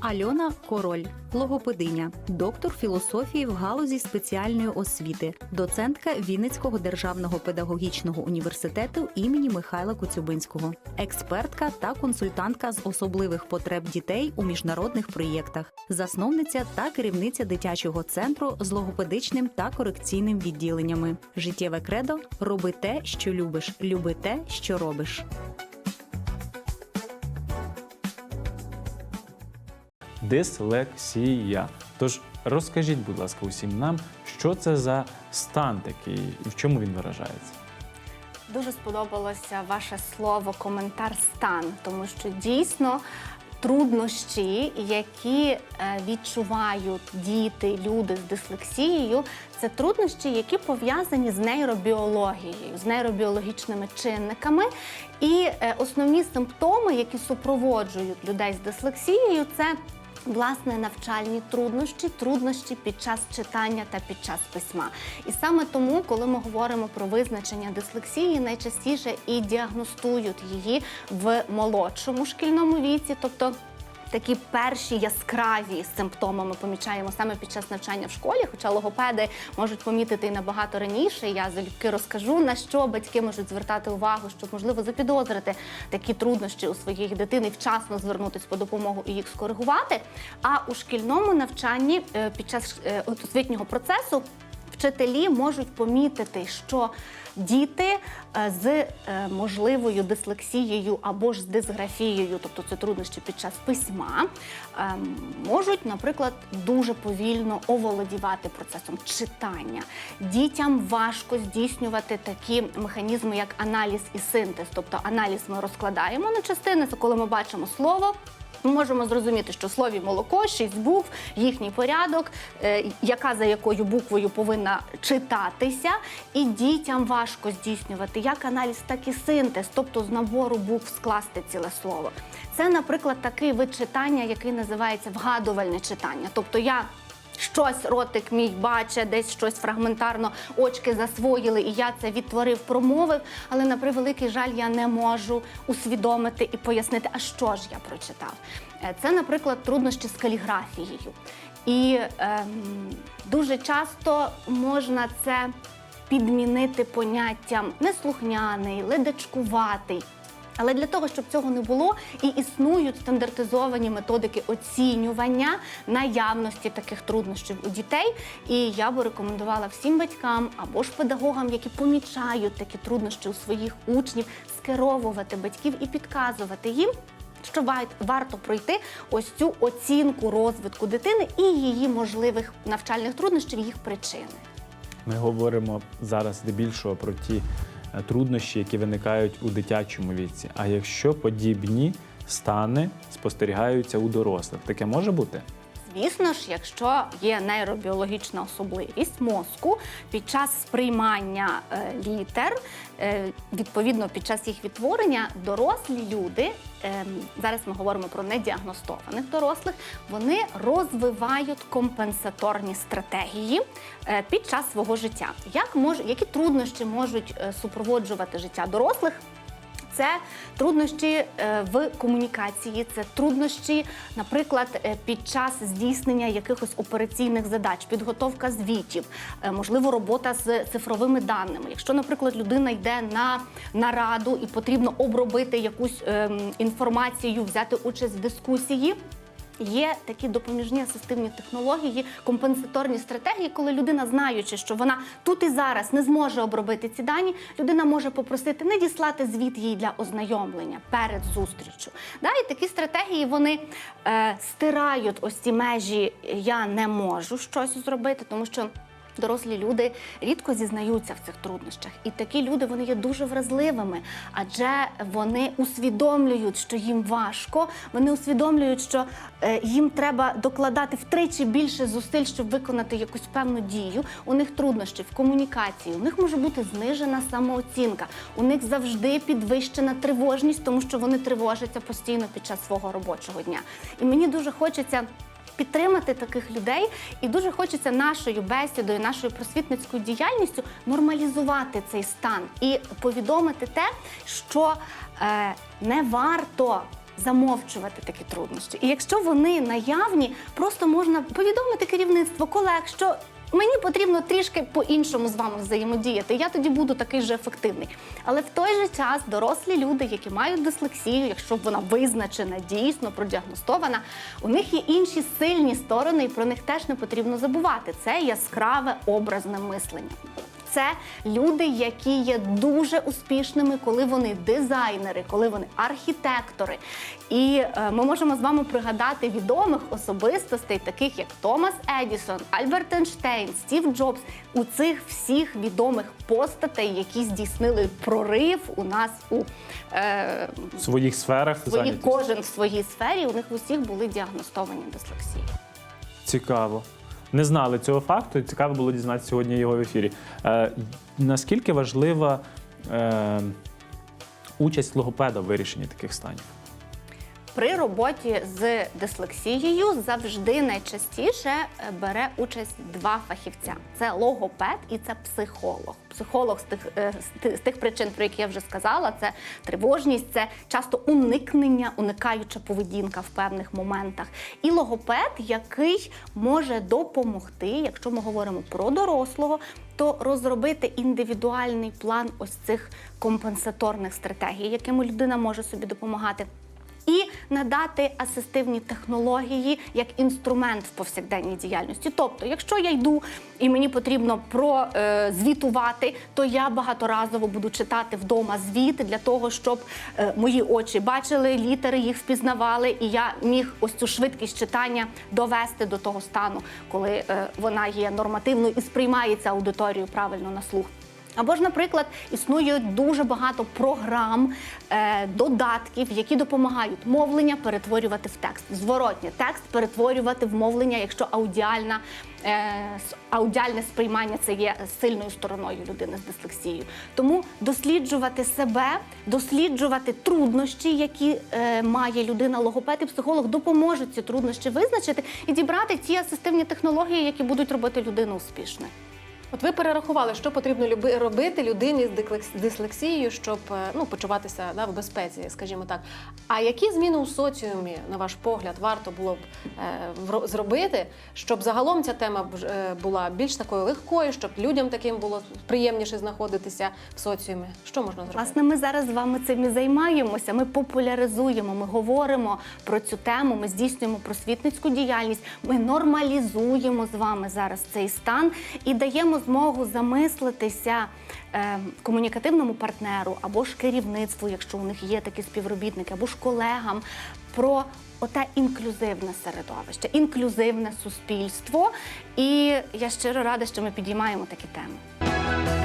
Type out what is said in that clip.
Альона Король, логопединя, доктор філософії в галузі спеціальної освіти, доцентка Вінницького державного педагогічного університету імені Михайла Коцюбинського, експертка та консультантка з особливих потреб дітей у міжнародних проєктах, засновниця та керівниця дитячого центру з логопедичним та корекційним відділеннями. Життєве кредо роби те, що любиш, люби те, що робиш. Дислексія. Тож розкажіть, будь ласка, усім нам, що це за стан такий і в чому він виражається? Дуже сподобалося ваше слово коментар стан, тому що дійсно труднощі, які е, відчувають діти, люди з дислексією, це труднощі, які пов'язані з нейробіологією, з нейробіологічними чинниками. І е, основні симптоми, які супроводжують людей з дислексією, це Власне, навчальні труднощі, труднощі під час читання та під час письма. І саме тому, коли ми говоримо про визначення дислексії, найчастіше і діагностують її в молодшому шкільному віці, тобто. Такі перші яскраві симптоми ми помічаємо саме під час навчання в школі, хоча логопеди можуть помітити і набагато раніше. Я залюбки розкажу на що батьки можуть звертати увагу, щоб можливо запідозрити такі труднощі у своїх дитини, вчасно звернутися по допомогу і їх скоригувати. А у шкільному навчанні е, під час е, освітнього процесу вчителі можуть помітити, що діти е, з е, можливою дислексією або ж з дисграфією, тобто це труднощі під час письма, е, можуть, наприклад, дуже повільно оволодівати процесом читання. Дітям важко здійснювати такі механізми, як аналіз і синтез. Тобто аналіз ми розкладаємо на частини, це коли ми бачимо слово. Ми можемо зрозуміти, що в слові молоко, шість букв, їхній порядок, е, яка за якою буквою повинна читатися, і дітям важко здійснювати як аналіз, так і синтез, тобто з набору букв скласти ціле слово. Це, наприклад, такий вид читання, який називається вгадувальне читання. Тобто я щось ротик мій бачить, десь щось фрагментарно очки засвоїли, і я це відтворив, промовив. Але на превеликий жаль, я не можу усвідомити і пояснити, а що ж я прочитав. Е, Це, наприклад, труднощі з каліграфією. І ем, дуже часто можна це підмінити поняттям неслухняний, ледачкуватий. Але для того, щоб цього не було, і існують стандартизовані методики оцінювання наявності таких труднощів у дітей. І я би рекомендувала всім батькам або ж педагогам, які помічають такі труднощі у своїх учнів, скеровувати батьків і підказувати їм. Що варто пройти ось цю оцінку розвитку дитини і її можливих навчальних труднощів, їх причини. Ми говоримо зараз здебільшого про ті труднощі, які виникають у дитячому віці. А якщо подібні стани спостерігаються у дорослих, таке може бути? Звісно ж, якщо є нейробіологічна особливість мозку під час сприймання е, літер, е, відповідно під час їх відтворення, дорослі люди, е, зараз ми говоримо про недіагностованих дорослих, вони розвивають компенсаторні стратегії е, під час свого життя. Як мож, які труднощі можуть супроводжувати життя дорослих? Це труднощі е, в комунікації, це труднощі, наприклад, е, під час здійснення якихось операційних задач, підготовка звітів, е, можливо, робота з цифровими даними. Якщо, наприклад, людина йде на нараду і потрібно обробити якусь ем, інформацію, взяти участь в дискусії. Є такі допоміжні асистивні технології, компенсаторні стратегії, коли людина, знаючи, що вона тут і зараз не зможе обробити ці дані, людина може попросити не діслати звіт їй для ознайомлення перед зустрічю. Да, і такі стратегії вони е, стирають ось ці межі я не можу щось зробити, тому що. Дорослі люди рідко зізнаються в цих труднощах, і такі люди вони є дуже вразливими, адже вони усвідомлюють, що їм важко. Вони усвідомлюють, що е, їм треба докладати втричі більше зусиль, щоб виконати якусь певну дію. У них труднощі в комунікації, у них може бути знижена самооцінка, у них завжди підвищена тривожність, тому що вони тривожаться постійно під час свого робочого дня. І мені дуже хочеться підтримати таких людей, і дуже хочеться нашою бесідою, нашою просвітницькою діяльністю нормалізувати цей стан і повідомити те, що е, не варто замовчувати такі труднощі. І якщо вони наявні, просто можна повідомити керівництво колег, що мені потрібно трішки по-іншому з вами взаємодіяти. Я тоді буду такий же ефективний. Але в той же час дорослі люди, які мають дислексію, якщо вона визначена, дійсно продіагностована, у них є інші сильні сторони, і про них теж не потрібно забувати. Це яскраве образне мислення. Це люди, які є дуже успішними, коли вони дизайнери, коли вони архітектори. І е, ми можемо з вами пригадати відомих особистостей, таких як Томас Едісон, Альберт Ейнштейн, Стів Джобс. У цих всіх відомих постатей, які здійснили прорив у нас у е, своїх сферах свої, кожен в своїй сфері. У них усіх були діагностовані дислексії. Цікаво. Не знали цього факту. Цікаво було дізнатися сьогодні його в ефірі. Е, наскільки важлива е, участь логопеда в вирішенні таких станів? При роботі з дислексією завжди найчастіше е, бере участь два фахівця: це логопед і це психолог. Психолог з тих е, з ти- з тих причин, про які я вже сказала, це тривожність, це часто уникнення, уникаюча поведінка в певних моментах. І логопед, який може допомогти, якщо ми говоримо про дорослого, то розробити індивідуальний план ось цих компенсаторних стратегій, якими людина може собі допомагати. І надати асистивні технології як інструмент в повсякденній діяльності. Тобто, якщо я йду і мені потрібно прозвітувати, то я багаторазово буду читати вдома звіти для того, щоб е, мої очі бачили літери, їх впізнавали, і я міг ось цю швидкість читання довести до того стану, коли е, вона є нормативною і сприймається аудиторією правильно на слух. Або ж, наприклад, існує дуже багато програм, е, додатків, які допомагають мовлення перетворювати в текст, зворотнє текст перетворювати в мовлення, якщо аудіальна, е, аудіальне сприймання це є сильною стороною людини з дислексією. Тому досліджувати себе, досліджувати труднощі, які е, має людина, логопед і психолог, допоможуть ці труднощі визначити і дібрати ті асистивні технології, які будуть робити людину успішною. От ви перерахували, що потрібно люби- робити людині з дислексією, щоб е, ну, почуватися да, в безпеці, скажімо так. А які зміни у соціумі, на ваш погляд, варто було б е, зробити, щоб загалом ця тема е, була більш такою легкою, щоб людям таким було приємніше знаходитися в соціумі? Що можна зробити? Власне, ми зараз з вами цим і займаємося. Ми популяризуємо, ми говоримо про цю тему, ми здійснюємо просвітницьку діяльність. Ми нормалізуємо з вами зараз цей стан і даємо змогу замислитися е, комунікативному партнеру або ж керівництву, якщо у них є такі співробітники, або ж колегам про. Оте інклюзивне середовище, інклюзивне суспільство, і я щиро рада, що ми підіймаємо такі теми.